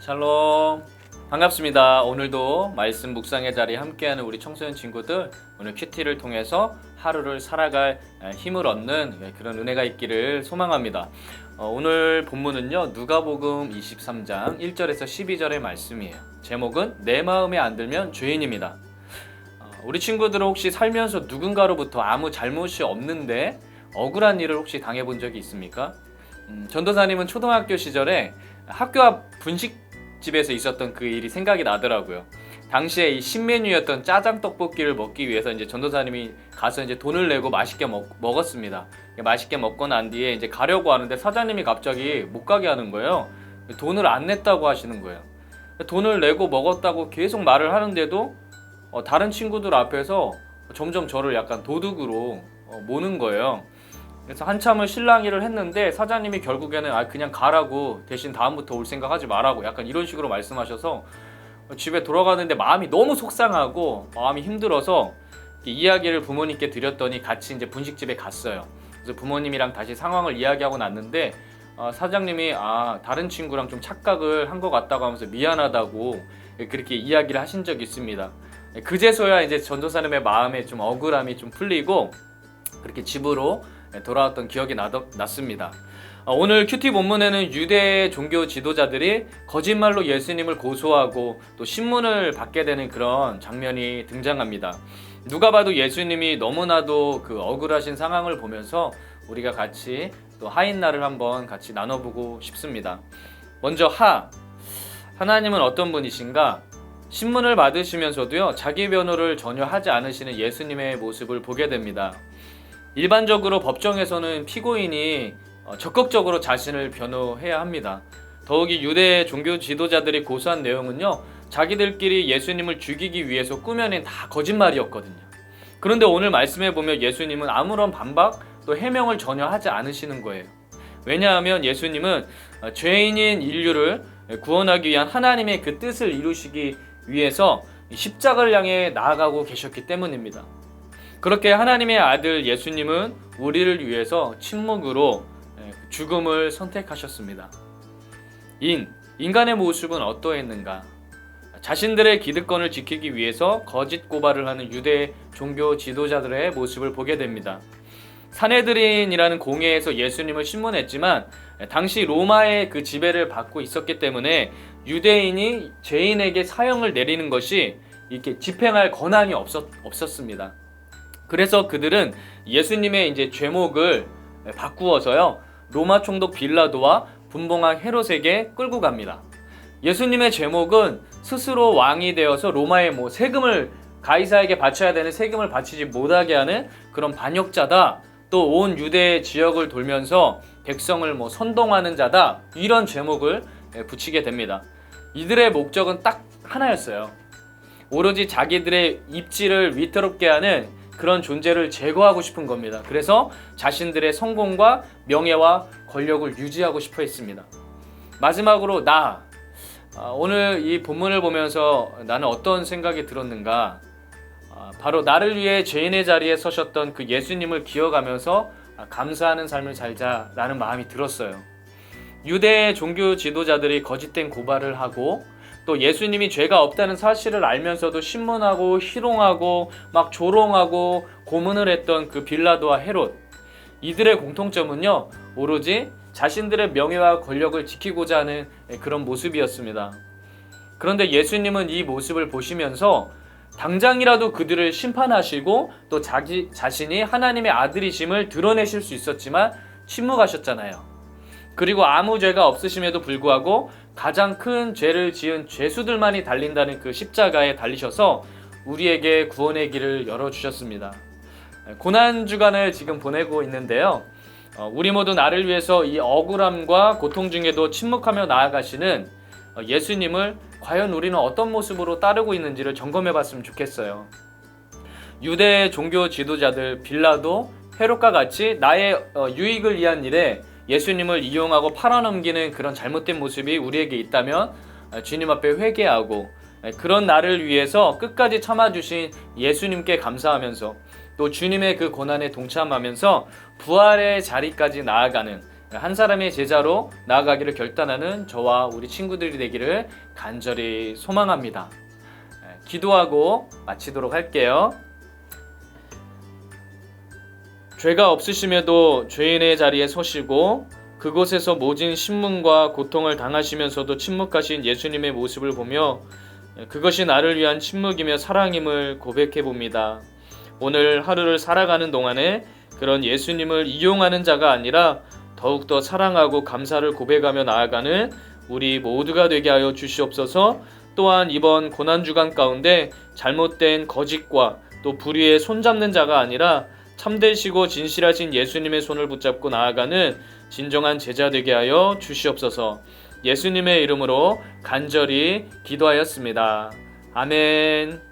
샬롬 반갑습니다. 오늘도 말씀 묵상의 자리에 함께하는 우리 청소년 친구들 오늘 큐티를 통해서 하루를 살아갈 힘을 얻는 그런 은혜가 있기를 소망합니다. 어, 오늘 본문은요 누가복음 23장 1절에서 12절의 말씀이에요. 제목은 내 마음에 안 들면 죄인입니다. 어, 우리 친구들은 혹시 살면서 누군가로부터 아무 잘못이 없는데 억울한 일을 혹시 당해본 적이 있습니까? 음, 전도사님은 초등학교 시절에 학교 앞 분식 집에서 있었던 그 일이 생각이 나더라고요. 당시에 이 신메뉴였던 짜장 떡볶이를 먹기 위해서 이제 전도사님이 가서 이제 돈을 내고 맛있게 먹, 먹었습니다. 맛있게 먹고 난 뒤에 이제 가려고 하는데 사장님이 갑자기 못 가게 하는 거예요. 돈을 안 냈다고 하시는 거예요. 돈을 내고 먹었다고 계속 말을 하는데도 어, 다른 친구들 앞에서 점점 저를 약간 도둑으로 어, 모는 거예요. 그래서 한참을 실랑이를 했는데 사장님이 결국에는 아 그냥 가라고 대신 다음부터 올 생각 하지 말라고 약간 이런 식으로 말씀하셔서 집에 돌아가는데 마음이 너무 속상하고 마음이 힘들어서 이야기를 부모님께 드렸더니 같이 이제 분식집에 갔어요. 그래서 부모님이랑 다시 상황을 이야기하고 났는데 어, 사장님이 아 다른 친구랑 좀 착각을 한 것 같다고 하면서 미안하다고 그렇게 이야기를 하신 적이 있습니다. 그제서야 이제 전도사님의 마음에 좀 억울함이 좀 풀리고 그렇게 집으로 돌아왔던 기억이 나더, 났습니다. 어, 오늘 큐티 본문에는 유대 종교 지도자들이 거짓말로 예수님을 고소하고 또 신문을 받게 되는 그런 장면이 등장합니다. 누가 봐도 예수님이 너무나도 그 억울하신 상황을 보면서 우리가 같이 또 하인날을 한번 같이 나눠보고 싶습니다. 먼저 하 하나님은 어떤 분이신가? 신문을 받으시면서도요 자기 변호를 전혀 하지 않으시는 예수님의 모습을 보게 됩니다. 일반적으로 법정에서는 피고인이 어, 적극적으로 자신을 변호해야 합니다. 더욱이 유대 종교 지도자들이 고소한 내용은요, 자기들끼리 예수님을 죽이기 위해서 꾸며낸 다 거짓말이었거든요. 그런데 오늘 말씀해 보면 예수님은 아무런 반박 또 해명을 전혀 하지 않으시는 거예요. 왜냐하면 예수님은 어, 죄인인 인류를 구원하기 위한 하나님의 그 뜻을 이루시기 위해서 십자가를 향해 나아가고 계셨기 때문입니다. 그렇게 하나님의 아들 예수님은 우리를 위해서 침묵으로 예, 죽음을 선택하셨습니다. 인, 인간의 모습은 어떠했는가? 자신들의 기득권을 지키기 위해서 거짓 고발을 하는 유대 종교 지도자들의 모습을 보게 됩니다. 사내들인이라는 공회에서 예수님을 신문했지만 당시 로마의 그 지배를 받고 있었기 때문에 유대인이 죄인에게 사형을 내리는 것이 이렇게 집행할 권한이 없었, 없었습니다. 그래서 그들은 예수님의 이제 죄목을 바꾸어서요. 로마 총독 빌라도와 분봉왕 헤롯에게 끌고 갑니다. 예수님의 죄목은 스스로 왕이 되어서 로마의 뭐 세금을 가이사에게 바쳐야 되는 세금을 바치지 못하게 하는 그런 반역자다. 또 온 유대 지역을 돌면서 백성을 뭐 선동하는 자다. 이런 죄목을 붙이게 됩니다. 이들의 목적은 딱 하나였어요. 오로지 자기들의 입지를 위태롭게 하는 그런 존재를 제거하고 싶은 겁니다. 그래서 자신들의 성공과 명예와 권력을 유지하고 싶어 했습니다. 마지막으로 나 아, 오늘 이 본문을 보면서 나는 어떤 생각이 들었는가? 아, 바로 나를 위해 죄인의 자리에 서셨던 그 예수님을 기억하면서 아, 감사하는 삶을 살자라는 마음이 들었어요. 유대 종교 지도자들이 거짓된 고발을 하고 또 예수님이 죄가 없다는 사실을 알면서도 신문하고 희롱하고 막 조롱하고 고문을 했던 그 빌라도와 헤롯 이들의 공통점은요 오로지 자신들의 명예와 권력을 지키고자 하는 그런 모습이었습니다. 그런데 예수님은 이 모습을 보시면서 당장이라도 그들을 심판하시고 또 자기 자신이 하나님의 아들이심을 드러내실 수 있었지만 침묵하셨잖아요. 그리고 아무 죄가 없으심에도 불구하고 가장 큰 죄를 지은 죄수들만이 달린다는 그 십자가에 달리셔서 우리에게 구원의 길을 열어주셨습니다. 고난 주간을 지금 보내고 있는데요. 어, 우리 모두 나를 위해서 이 억울함과 고통 중에도 침묵하며 나아가시는 어, 예수님을 과연 우리는 어떤 모습으로 따르고 있는지를 점검해 봤으면 좋겠어요. 유대 종교 지도자들 빌라도 헤롯과 같이 나의 어, 유익을 위한 일에 예수님을 이용하고 팔아넘기는 그런 잘못된 모습이 우리에게 있다면 아, 주님 앞에 회개하고 아, 그런 나를 위해서 끝까지 참아주신 예수님께 감사하면서 또 주님의 그 고난에 동참하면서 부활의 자리까지 나아가는 한 사람의 제자로 나아가기를 결단하는 저와 우리 친구들이 되기를 간절히 소망합니다. 예, 기도하고 마치도록 할게요. 죄가 없으심에도 죄인의 자리에 서시고 그곳에서 모진 신문과 고통을 당하시면서도 침묵하신 예수님의 모습을 보며 그것이 나를 위한 침묵이며 사랑임을 고백해 봅니다. 오늘 하루를 살아가는 동안에 그런 예수님을 이용하는 자가 아니라 더욱더 사랑하고 감사를 고백하며 나아가는 우리 모두가 되게 하여 주시옵소서 또한 이번 고난주간 가운데 잘못된 거짓과 또 불의에 손잡는 자가 아니라 참되시고 진실하신 예수님의 손을 붙잡고 나아가는 진정한 제자 되게 하여 주시옵소서 예수님의 이름으로 간절히 기도하였습니다. 아멘.